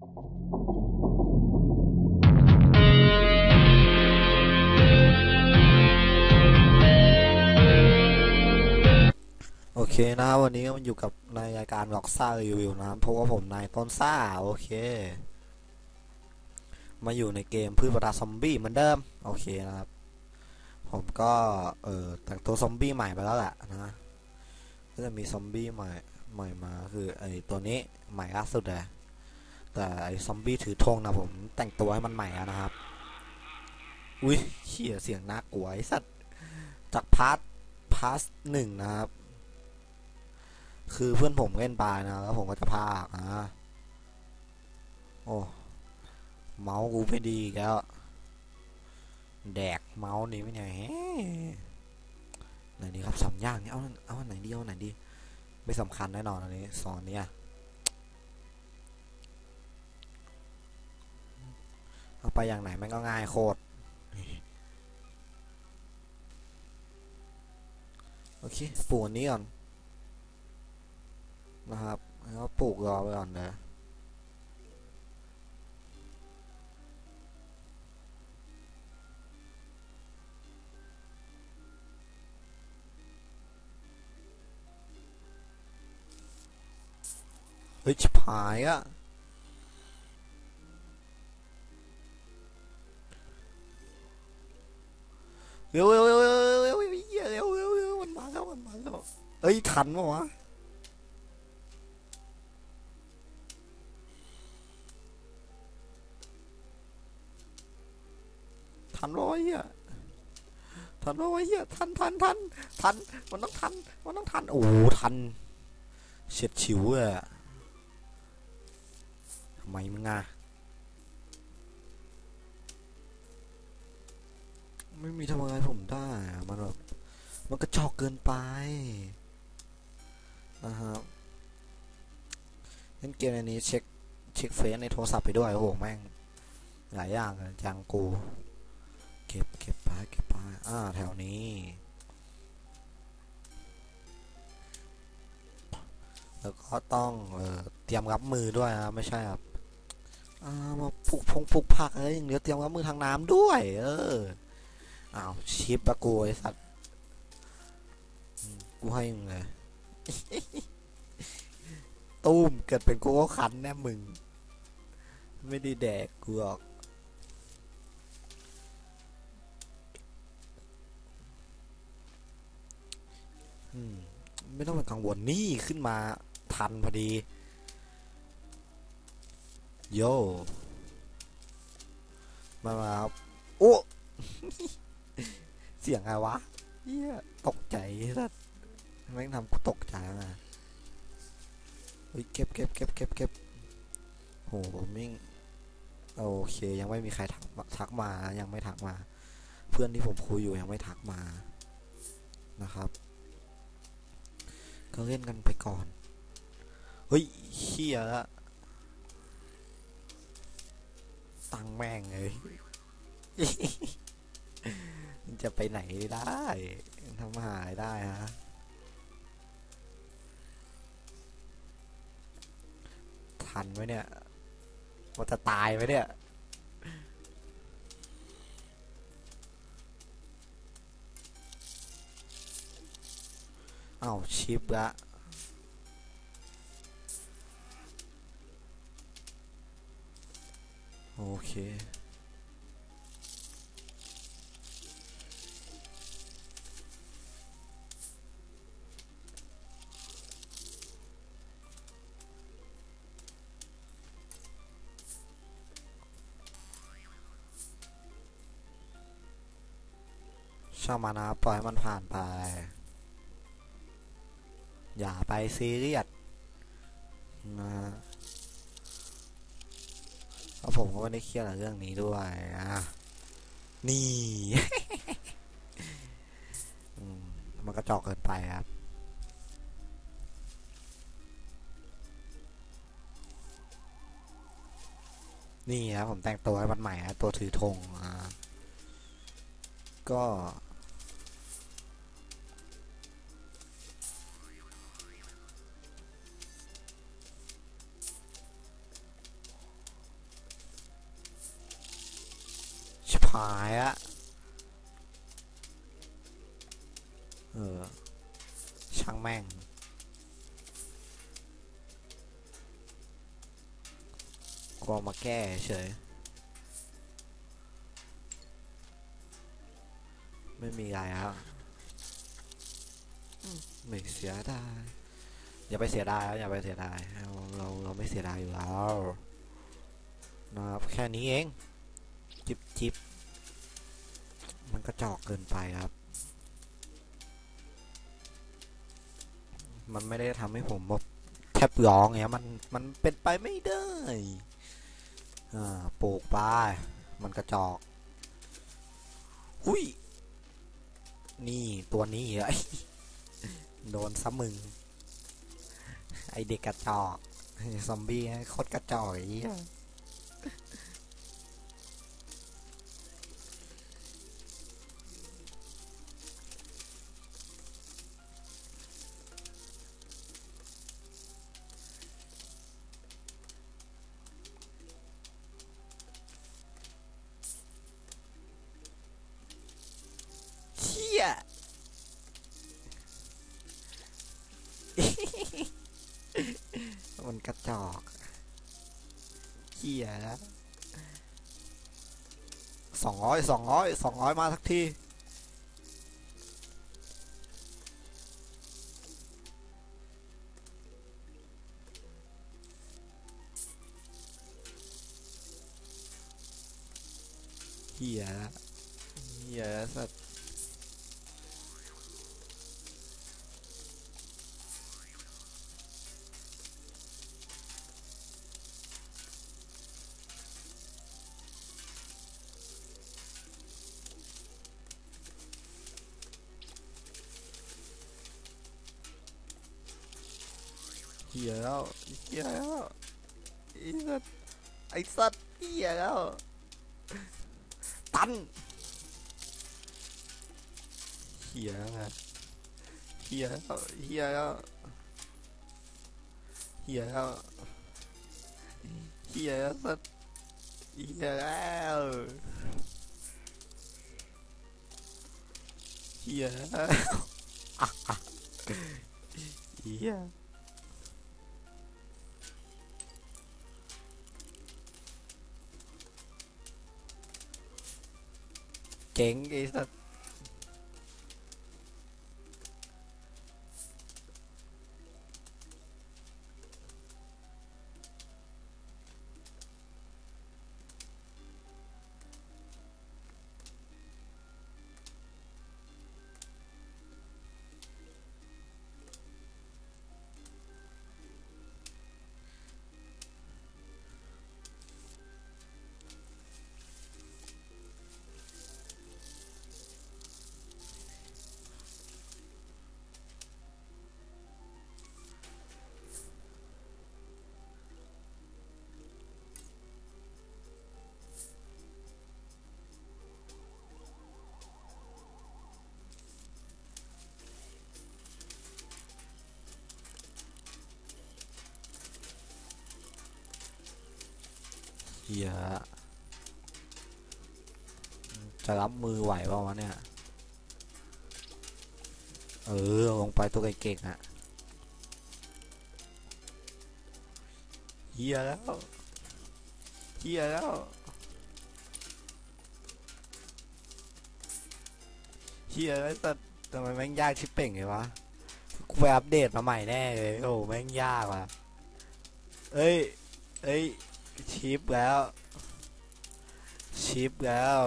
โอเคนะวันนี้มันอยู่กับรายการล็อกซ่ารีวิวนะครับเพราะว่าผมนายต้นซ่าโอเค มาอยู่ในเกมพืชประดาซอมบี้เหมือนเดิม โอเคนะครับ ผมก็เออแต่งตัวซอมบี้ใหม่ไปแล้วแหละนะก็จะมีซอมบี้ใหม่ใหม่มาคือไอตัวนี้ใหม่ล่าสุดเลย แต่ไอซอมบี้ถือธงนะผมแต่งตัวให้มันใหม่แล้วนะครับ อุ้ยเขี่ยเสียงน่ากลัวไอสัตว์จากพาร์ทพาร์ทหนึ่งนะครับ คือเพื่อนผมเล่นปลายนะแล้วผมก็จะพากอะโอ้เมาส์กูไม่ดีกแล้วแดกเมาส์นี่ไม่ไงไหนดีครับสามอย่างนี่เอาเอาไหนดีเอาไหนดี ไม่สำคัญแน่นอนอันนี้สอนเนี่ย อาไปอย่างไหนมันก็ง่ายโคตรโอเคปลูกนี้ก่อนนะครับแล้วปลูกรอไปก่อนนะเฮ้ยชิบหายอะ เร็วเร็วเร็วเร็วเร็วเร็วเร็วมันมาแล้วมันมาแล้วเอ้ยทันปะวะทันร้อยเฮียทันร้อยเฮียทันทันทันทันมันต้องทันมันต้องทันโอ้ทันเฉียดฉิวอะทำไมมึงอะ ไม่มีทำอะไรผมได้อะมันแบบมันกระจอกเกินไปนะครับเล่นเกมอันนี้เช็คเช็คเฟซในโทรศัพท์ไปด้วยโอ้โหแม่งหลายอย่างเลยจังกูเก็บเก็บไปเก็บไปอ่าแถวนี้แล้วก็ต้องเออเตรียมรับมือด้วยนะไม่ใช่ครับอ่ามาปลูกพงปลูกผักอะไรอย่างเดียวเตรียมรับมือทางน้ำด้วย เออ อ้าวชิปอะกูไอสัตว์กูให้มึงเลยตุ้มเกิดเป็นกูก็ขันแน่มึง ไม่ได้แดกกูหรอกอืมไม่ต้องเป็นกังวลนี่ขึ้นมาทันพอดี โย มามาครับโอ้ เสียงอะไรวะเฮียตกใจสัสแม่งทำกูตกใจนะเฮ้ยเก็บเก็บเก็บเก็บเก็บโหมิ่งโอเค ยังไม่มีใครทักมาทักมา ยังไม่ทักมา เพื่อนที่ผมคุยอยู่ยังไม่ทักมานะครับ ก็เล่นกันไปก่อน เฮ้ยเฮียละตังแม่งเลย จะไปไหนได้ทำหายได้ฮะทันไหมเนี่ยว่าจะตายไหมเนี่ยเอาชิปละโอเค ช่างมันะปล่อยให้มันผ่านไป อย่าไปซีเรียสนะฮะเพราะผมก็ไม่ได้เครียดเรื่องนี้ด้วยอะนี่ มันก็จอกเกินไปครับนี่ครับผมแต่งตัวให้มันใหม่นะตัวถือธงอ่าก็ หายอะเออ ช่างแม่ง กลัวมาแก้เฉย ไม่มีอะไรครับไม่เสียดายอย่าไปเสียดายอย่าไปเสียดายเราเราเราไม่เสียดายอยู่แล้วนะครับแค่นี้เอง จิบจิบ มันก็จอกเกินไปครับ มันไม่ได้ทำให้ผมแบบแทบร้องเงี้ยมันมันเป็นไปไม่ได้อ่าปลูกไปมันกระจอกหุ้ย นี่ตัวนี้ไอ้โดนซ้ำมึง ไอเด็กกระจอก ซอมบี้โคตรกระจอกไอ้ มันกระจอกเชี่ยสองร้อยสองร้อยสองร้อยมาสักทีเฮียละเฮียละสัต เหี้ยแล้วเหี้ยแล้วไอ้สัตว์ไอ้สัตว์เหี้ยแล้วตันเหี้ยแล้วไงเหี้ยแล้วเหี้ยแล้วเหี้ยแล้วเหี้ยแล้วสัตว์เหี้ยแล้วเหี้ยแล้วอ่ เหี้ยเจ๋งไอ้สัส ฮียจะรับมือไหวเปล่าวะเนี่ย เออ ลงไปตัวเก่งๆอะเฮียแล้วเฮียแล้วเฮียแล้วแต่ทำไมแม่งยากชิบเป่งเลยวะ กูไปอัปเดตมาใหม่แน่เลย โอ้โหแม่งยากว่ะเอ้ย เอ้ย ชิปแล้ว ชิปแล้ว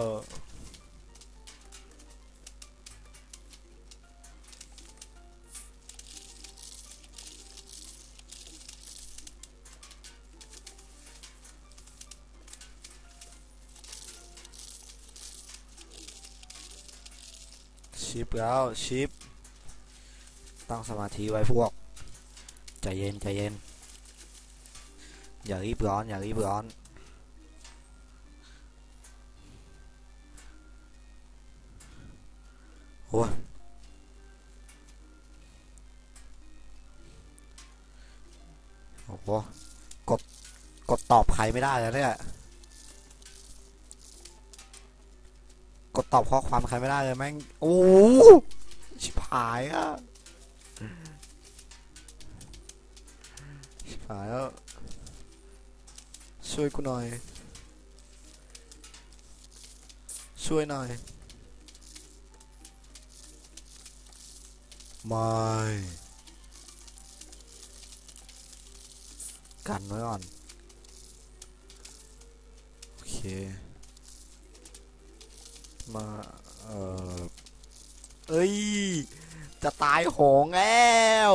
ชิปแล้ว ชิป ตั้งสมาธิไว้พวก ใจเย็น ใจเย็น อย่ารีบร้อน อย่ารีบร้อนโอ้โอ้โหกด กดตอบใครไม่ได้แล้วเนี่ย กดตอบข้อความใครไม่ได้เลยแม่ง โอ้โหชิบหายอะ ชิบหายแล้ว ช่วยกูหน่อย ช่วยหน่อย ไม่ กันไว้ก่อน โอเค มา เออเอ้ย จะตายโหงแล้ว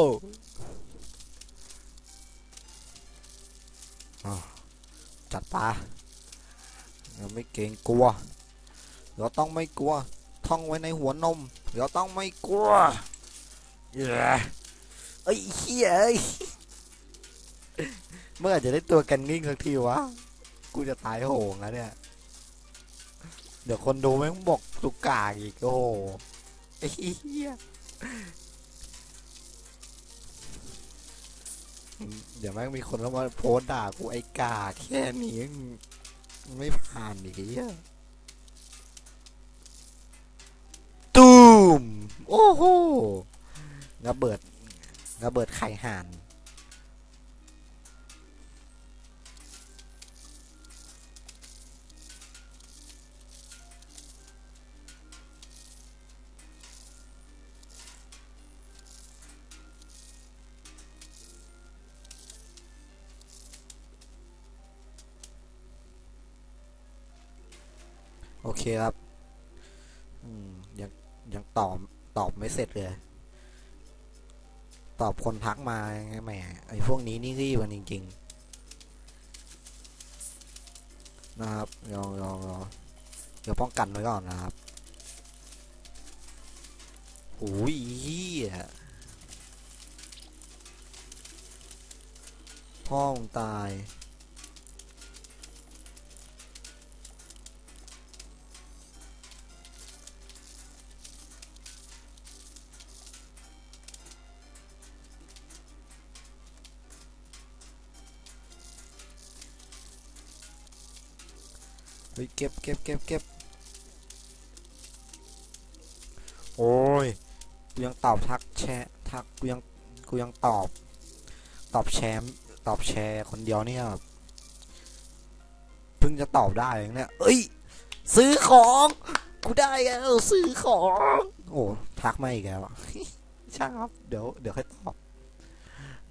จัดปาเราไม่เกรงกลัว เราต้องไม่กลัว ท่องไว้ในหัวนม เราต้องไม่กลัวเย้เอ้ยเฮียเอ้ยเมื่อจะได้ตัวกันงิ่งสักทีวะ กูจะตายโหงแล้วเนี่ย เดี๋ยวคนดูแม่งบอกตุกกากอีกโอ้โหไอ้เหี้ย เดี๋ยวแม่งมีคนเข้ามาโพสด่ากูไอ้กาแค่นี้ไม่ผ่านอีกไอ้เยอะตูมโอ้โหระเบิดระเบิดไข่ห่าน โอเคครับ อืม ยังยังตอบตอบไม่เสร็จเลย ตอบคนทักมาไงแหมไอ้พวกนี้นี่รีบมันจริง ๆ นะครับเดี๋ยวเดี๋ยวเดี๋ยวเดี๋ยวป้องกันไว้ก่อนนะครับโอ้ยเหี้ยพ่อตาย ฮ้ยเก็บเก็บเก็บเก็บโอ้ยกูยังตอบทักแชร์ทักกูยังกูยังตอบ ตอบแชร์ตอบแชร์คนเดียวเนี่ยแบบเพิ่งจะตอบได้เองเนี่ยเอ้ย ซื้อของกูได้แล้วซื้อของ โอ้ทักมาอีกแล้วอะช่างครับเดี๋ยวเดี๋ยวค่อยตอบ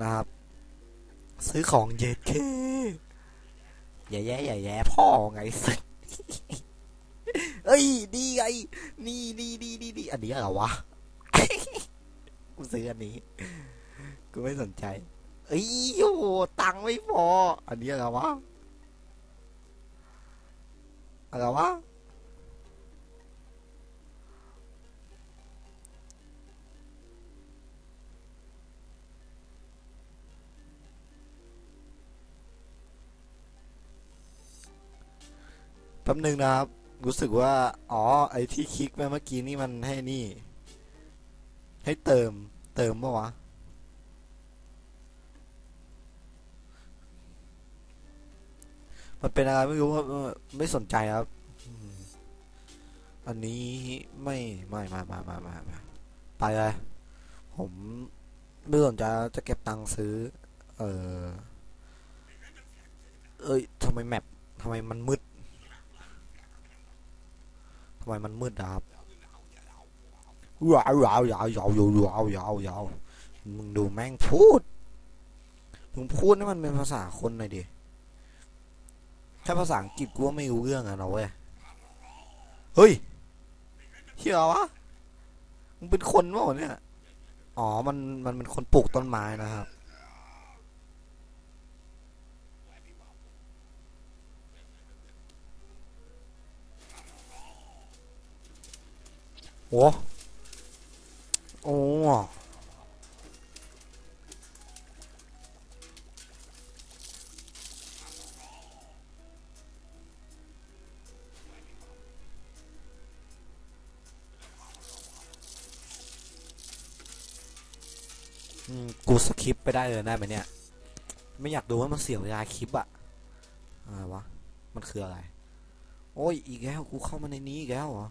นะครับ ซื้อของเย็ดเคอย่าแย่อย่าแย่พ่อไงสัส เอ้ยดีไงนี่นี่นี่นี่นี่อันนี้เหรอวะกูซื้ออันนี้ กูไม่สนใจ เอ้ยโอ้โหตังไม่พอ อันนี้เหรอวะอะไรวะ แป๊บนึงนะครับ รู้สึกว่า อ๋อ ไอที่คลิกไปเมื่อกี้นี่มันให้นี่ ให้เติม เติมปะวะ มันเป็นอะไรไม่รู้ว่าไม่สนใจครับ อันนี้ไม่ไม่ไม่ไม่ไม่ไม่ไม่ไปเลย ผมไม่สนใจจะเก็บตังค์ซื้อ เออเอ้ยทำไมแมปทำไมมันมืดำไมมันมืดอะครับว้าวยาวยาวยาวยาวยาวยาวยาวมึงดูแม่งพูด มึงพูดให้มันเป็นภาษาคนหน่อยดิ ถ้าภาษาอังกฤษกูว่าไม่รู้เรื่องอะเนะเว้ย เฮ้ยเฮียวะ มึงเป็นคนวะเนี่ย อ๋อ มัน มันเป็นคนปลูกต้นไม้นะครับ โอ้โอ้กูสคิปไปได้เลยได้ไหมเนี่ย ไม่อยากดูว่ามันเสียเวลาคลิปอะอะไรวะ มันคืออะไร โอ้ย อีกแล้ว กูเข้ามาในนี้อีกแล้วเหรอ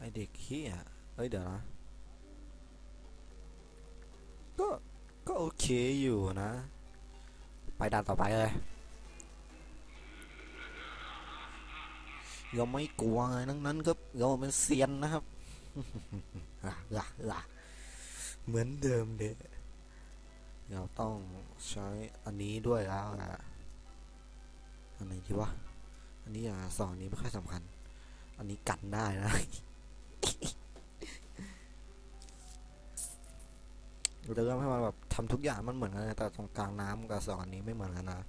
ไอเด็กเฮียเฮ้ยเดี๋ยวนะ ก็ ก็โอเคอยู่นะ ไปด่านต่อไปเลยเราไม่กลัวไงทั้งนั้นครับเราเป็นเซียนนะครับอะอะอะเหมือนเดิมเด็เราต้องใช้อันนี้ด้วยแล้วอะอันไหนดีวะ อันนี้อะสองอันนี้ไม่ค่อยสำคัญ อันนี้กันได้นะ เริ่มให้มันแบบทำทุกอย่างมันเหมือนกันแต่ตรงกลางน้ำกับสองอันนี้ไม่เหมือนกันนะ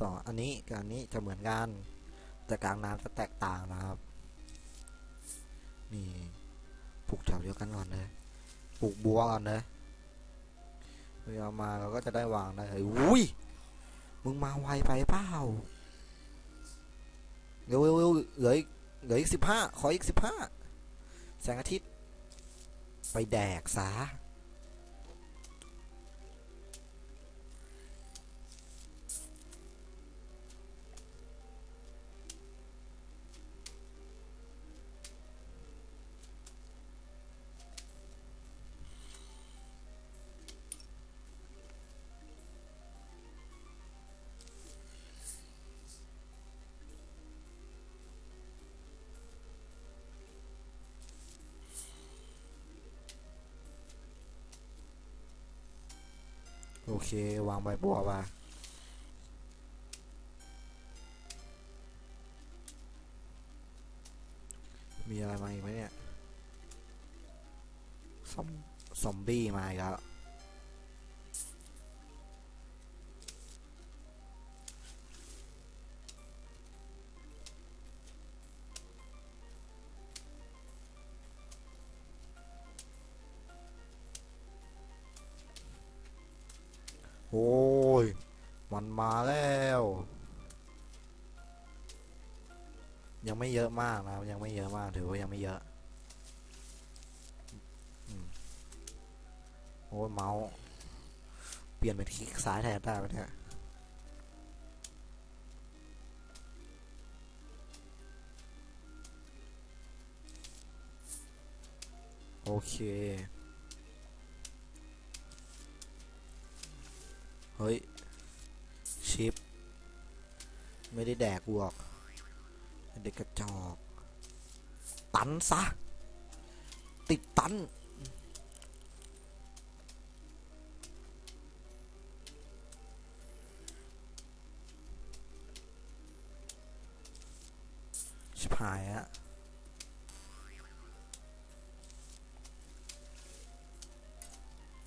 สองอันนี้กับอันนี้จะเหมือนกัน แต่กลางน้ำจะแตกต่างนะครับ นี่ปลูกแถวเดียวกันก่อนเลยปลูกบัวก่อนเลยเวลามาเราก็จะได้วางได้เลยอุ้ยมึงมาไวไปเปล่าเร็วเร็วเร็วเหลืออีกเหลืออีกสิบห้าขออีกสิบห้า แสงอาทิตย์ ไปแดกซะ เค วางใบบัวมามีอะไรมาอีกไหมเนี่ย ซอมซอมบี้มาอีกแล้ว ย มันมาแล้ว ยังไม่เยอะมากนะครับ ยังไม่เยอะมาก ถือว่ายังไม่เยอะโอ้ยเมาส์เปลี่ยนเป็นคลิกซ้ายแทนได้ไหมเนี่ยโอเค เฮ้ย ชิป ไม่ได้แดกกูหรอกเด็กกระจอก ตันซะ ติดตันชิบหายอะ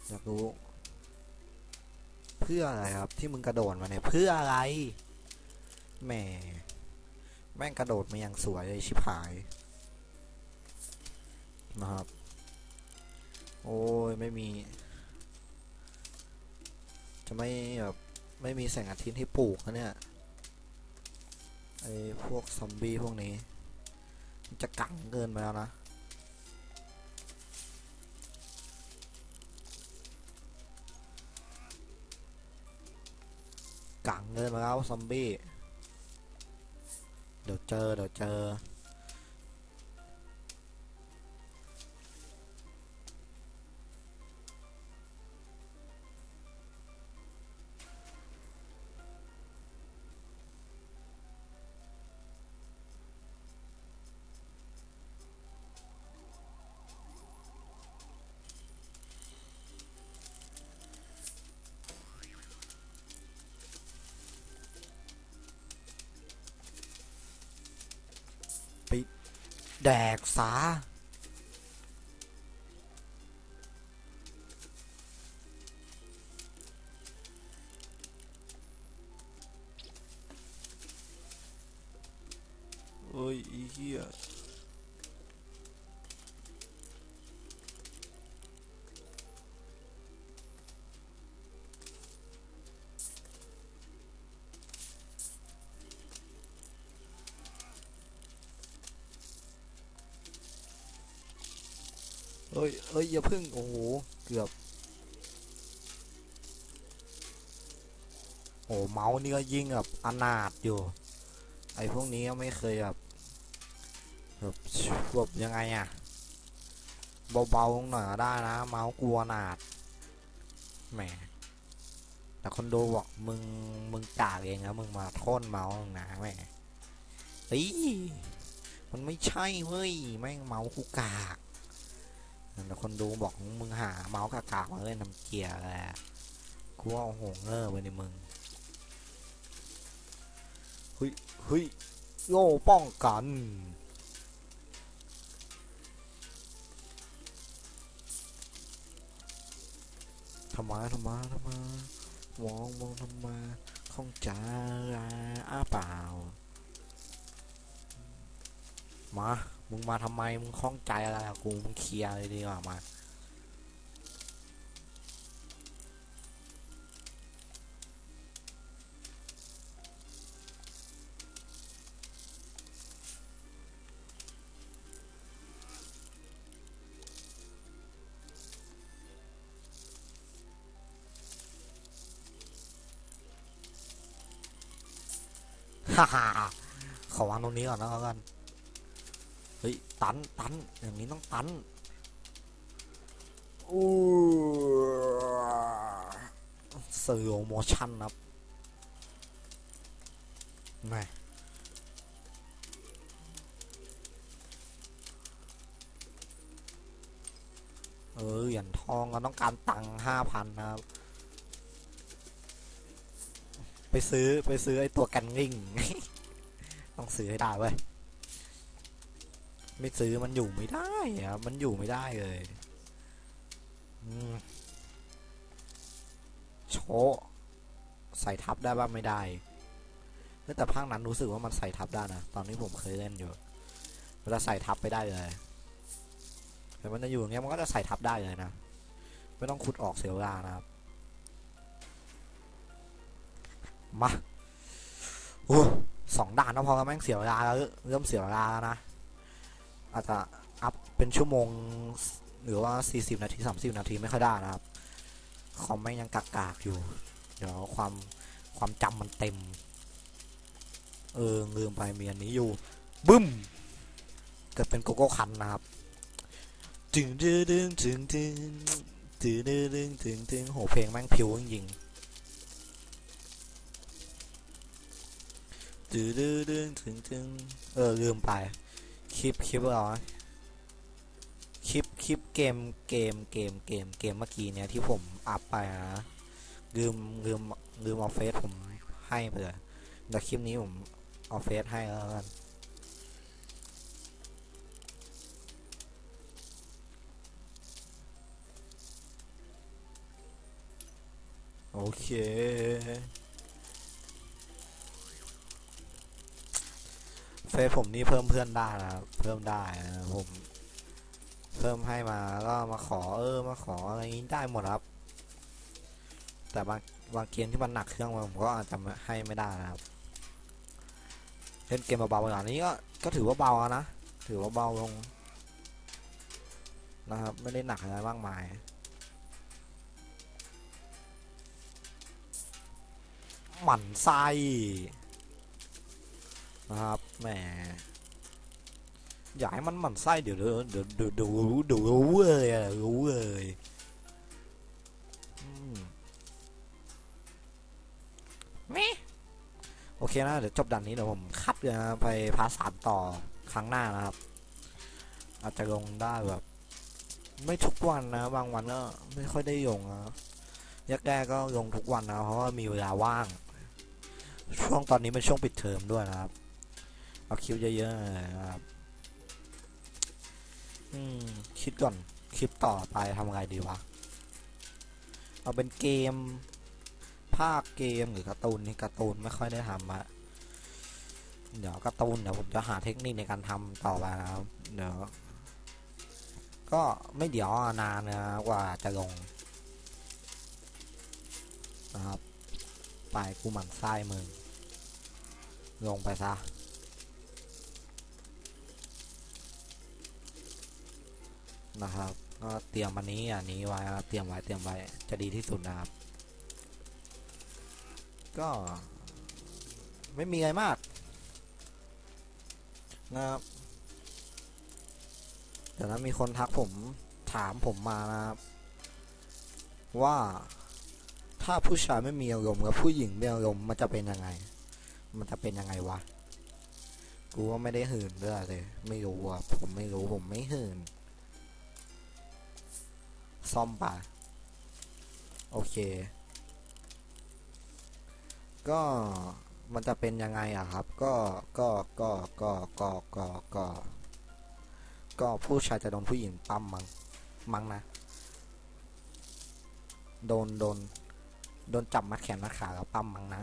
อยากรู้ พื่ออะไรครับ ที่มึงกระโดดมาเนี่ยเพื่ออะไรแหมแม่งกระโดดมาอย่างสวยเลยชิบหายนะครับ โอ้ยไม่มี จะไม่แบบไม่มีแสงอาทิตย์ให้ปลูกนะเนี่ยไอ้พวกซอมบี้พวกนี้ จะกังเกินไปแล้วนะ เดินมาแล้วซอมบี้ เดี๋ยวเจอ เดี๋ยวเจอ กสาโอ้ยอีเหี้ย อ้ยเอ้ยอย่าพึ่งโอ้โหเกือบโอ้เมาส์นี่ก็ยิงแบบอนาถอยู่ ไอ้พวกนี้ก็ไม่เคยแบบแบบแบบยังไงอะเบาๆหน่อยก็ได้นะ เมาส์กลัวหนาดแหมแต่คนดูบอกมึงมึงกากเองนะมึงมาโทษเมาส์นะแหมเฮ้ยมันไม่ใช่เว้ยแม่งเมาส์กูกาก แต่คนดูบอกมึงหาเมาส์กากๆมาเล่นทำเกียร์แหละกูว่าโอ้โหเงอไปในมึงเฮ้ยเฮ้ยโย่ป้องกันทำไมทำไมทำไมมองมองทำไมข้องใจอ้าเปล่ามา มึงมาทำไม มึงข้องใจอะไรอะกู มึงเคลียร์เลยดีกว่ามา ฮ่าฮ่าขอวางตรงนี้ก่อนนะแล้วกัน เฮ้ย ตัน ตัน อย่างนี้ต้องตันอู้เซอร์โมชั่นครับแม่เออเหรียญทองก็ต้องการตังห้าพันนะครับ ไปซื้อไปซื้อไอตัวกันริ่ง ต้องซื้อให้ได้เว้ย ไม่ซื้อมันอยู่ไม่ได้อะมันอยู่ไม่ได้เลยโชใส่ทับได้บ้างไม่ได้แต่ภาคนั้นรู้สึกว่ามันใส่ทับได้นะตอนนี้ผมเคยเล่นอยู่เวลาใส่ทับไปได้เลยแต่มันจะอยู่อย่างเงี้ยมันก็จะใส่ทับได้เลยนะไม่ต้องขุดออกเสียเวลานะครับมาโอ้สองด่านก็พอแล้วแม่งเสียเวลาแล้วเริ่มเสียเวลาแล้วนะ อาจจะอัพเป็นชั่วโมงหรือว่า 40 นาที 30 นาทีไม่ค่อยได้นะครับ คอมแม่งยังกากๆอยู่ เดี๋ยวความความจำมันเต็ม เออลืมไปมีอันนี้อยู่ บึ้ม เกิดเป็นโกโก้คันนะครับจึงดึงดึงจึงดึงดึงดึงดึงดึงดึงโหเพลงแม่งพิวจริงๆดึงดึงดึงดึงดึงเออลืมไป ลิปคลิปเหรอคลิปคลิปเกมเกมเกมเกมเกมเมื่อกี้เนี่ยที่ผมอัพไปนะลืมลืมลืมเอาเฟซผมให้ไปเลยแต่คลิปนี้ผมเอาเฟซให้แล้วกันโอเค เฟซผมนี่เพิ่มเพื่อนได้นะครับ เพิ่มได้นะผม เพิ่มให้มาก็มาขอเออมาขออะไรนี้ได้หมดครับ แต่บางบางเกมที่มันหนักเครื่องผมก็อาจจะไม่ให้ไม่ได้นะครับ เล่นเกมเบาๆอย่างนี้ก็ก็ถือว่าเบาแล้วนะ ถือว่าเบาลง นะครับ ไม่ได้หนักอะไรมากมายหมั่นไส้นะครับ แหมอยากให้มันหมั่นไส้เดี๋ยวเดี๋ยวเดี๋ยวเดี๋ยวเดี๋ยวรู้เดี๋ยวรู้เลยอะรู้เลยอืมแม่โอเคนะเดี๋ยวจบดันนี้เดี๋ยวผมคัดเลยนะไปพาร์ทสามต่อครั้งหน้านะครับ อาจจะลงได้แบบ ไม่ทุกวันนะ บางวันก็ไม่ค่อยได้ลงนะแรกๆก็ลงทุกวันนะเพราะว่ามีเวลาว่าง ช่วงตอนนี้เป็นช่วงปิดเทอมด้วยนะครับ เอาคลิปเยอะๆเลยนะครับอืมคิดก่อนคลิปต่อไปทำอะไรดีวะ เอาเป็นเกม ภาคเกมหรือการ์ตูนนี่การ์ตูนไม่ค่อยได้ทำอะเดี๋ยวการ์ตูนเดี๋ยวผมจะหาเทคนิคในการทำต่อไปนะครับเดี๋ยวก็ไม่เดี๋ยวนานนะกว่าจะลงนะครับไปกูหมั่นไส้มึง ลงไปซะ นะครับก็เตรียมอันนี้อันนี้ไว้ครับเตรียมไว้เตรียมไว้จะดีที่สุดนะครับ ก็ไม่มีอะไรมากนะครับเดี๋ยวนะมีคนทักผมถามผมมานะครับ ว่าถ้าผู้ชายไม่มีอารมณ์กับผู้หญิงมีอารมณ์มันจะเป็นยังไง มันจะเป็นยังไงวะ กูว่าไม่ได้หื่นด้วยเลย ไม่รู้อะผมไม่รู้ผมไม่หื่น ซ่อมป่ะ โอเค ก็มันจะเป็นยังไงอะครับ ก็ก็ก็ก็ก็ก็ก็ก็ผู้ชายจะโดนผู้หญิงปั้มมั้งมั้งนะ โดนโดนโดนจับมัดแขนมัดขาแล้วปั้มมั้งนะ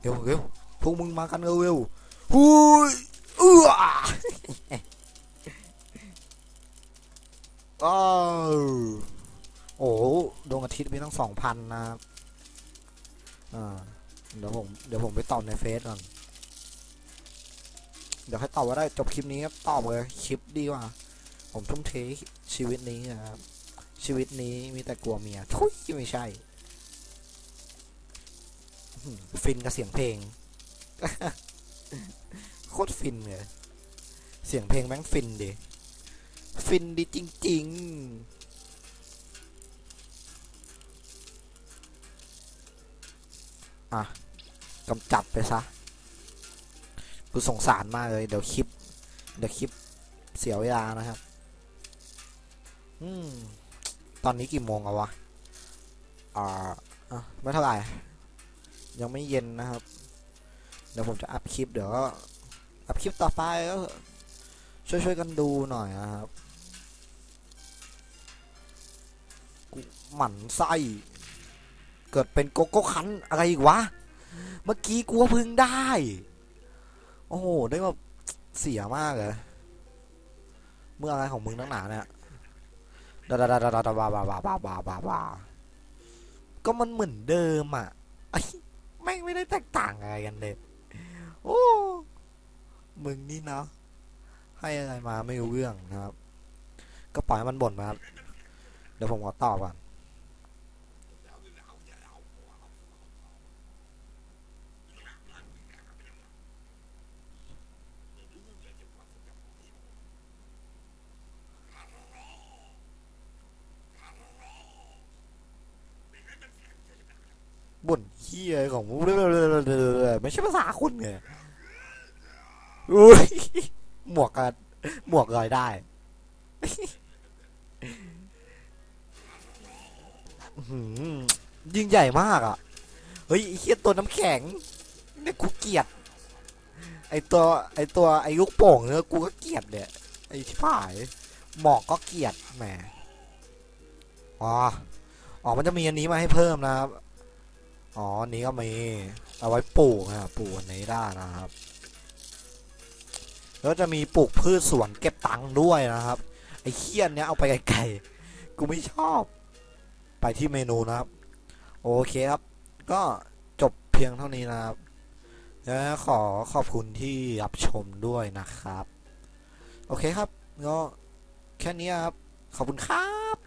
เร็วเร็วพวกมึงมากันเร็วเร็วหุยเอื้อ อ้าวโอ้โหดวงอาทิตย์มีตั้งสองพันนะครับอ่าเดี๋ยวผมเดี๋ยวผมไปตอบในเฟซก่อน เดี๋ยวให้ตอบว่าได้จบคลิปนี้ครับตอบเลยคลิปดีกว่า ผมทุ่มเทชีวิตนี้นะครับ ชีวิตนี้มีแต่กลัวเมียทุยไม่ใช่ ฟินกับเสียงเพลง โคตรฟินเลย เสียงเพลงแม่งฟินดิ ฟินดีจริง ๆอะกำจัดไปซะ กูสงสารมากเลย เดี๋ยวคลิป เดี๋ยวคลิปเสียเวลานะครับ อืม ตอนนี้กี่โมงอะวะ อ่าอะไม่เท่าไหร่ ยังไม่เย็นนะครับ เดี๋ยวผมจะอัพคลิป เดี๋ยวก็อัพคลิปต่อไปก็ช่วยๆกันดูหน่อยนะครับ กูหมั่นไส้เกิดเป็นโกโก้คันอะไรอีกวะ เมื่อกี้กูว่าพึ่งได้ โอ้โห ได้แบบเสียมากเลยเมื่ออะไรของมึงนักหนาเนี่ยดาดาดาดาดาดาบาบาบาบาบาบาบาก็มันเหมือนเดิมอะไอ้แม่งไม่ได้แตกต่างอะไรกันเลยโอ้มึงนี่เนาะให้อะไรมาไม่รู้เรื่องนะครับ ก็ปล่อยมันบ่นมาครับ ดี๋ยวผมขอตอบก่อนบ่นเฮียของมึงไม่ใช่ภาษาคุณไงอุ้ยหมวกกันหมวกลอยได้ อื้อหือยิ่งใหญ่มากอะ เฮ้ยไอ้เฮียตัวน้ำแข็งเนี่ยกูเกลียด ไอตัวไอตัวไอลูกโป่งเนี่ยกูก็เกลียดเนี่ยไอที่ผาย หมอกก็เกลียดแหมอ๋ออ๋อมันจะมีอันนี้มาให้เพิ่มนะครับ อ๋ออันนี้ก็มีเอาไว้ปลูกนะครับปลูกอันนี้ได้นะครับ แล้วจะมีปลูกพืชสวนเก็บตังค์ด้วยนะครับ ไอ้เคี้ยนเนี้ยเอาไปไกลๆ กูไม่ชอบ ไปที่เมนูนะครับ โอเคครับ ก็จบเพียงเท่านี้นะครับ แล้วขอขอบคุณที่รับชมด้วยนะครับ โอเคครับ ก็แค่นี้ครับ ขอบคุณครับ